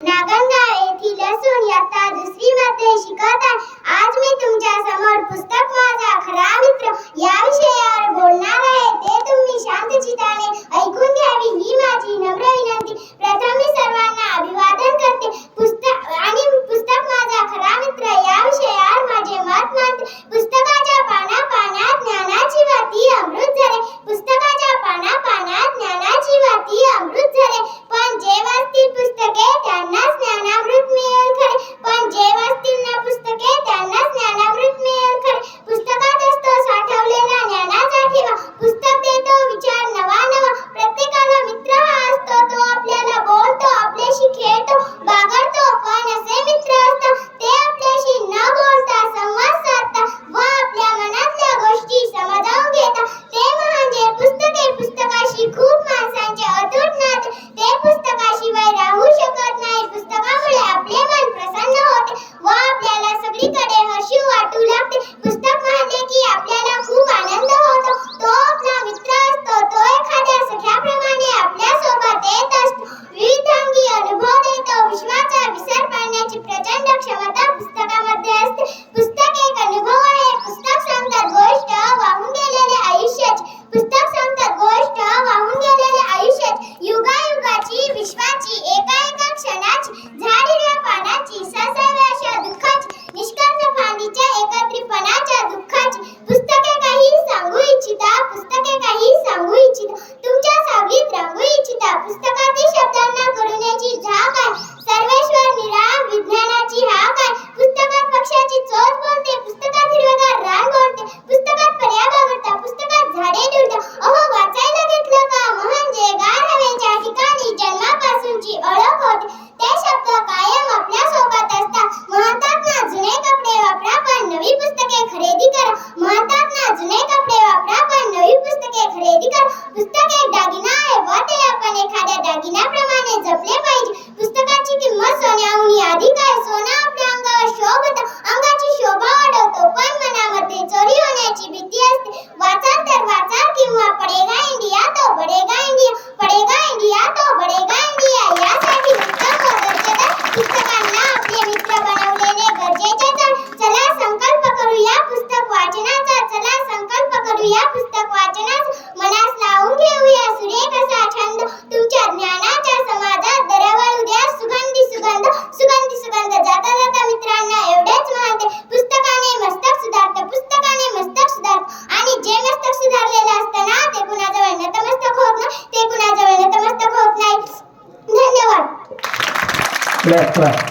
नागंगा येथील असून इयत्ता दुसरी मध्ये शिकत आहे आज मी तुमच्यासमोर chamada आपण एखाद्या दागिन्याप्रमाणे जपले पाहिजे. पुस्तकाची किंमत सोन्याहून अधिक Letra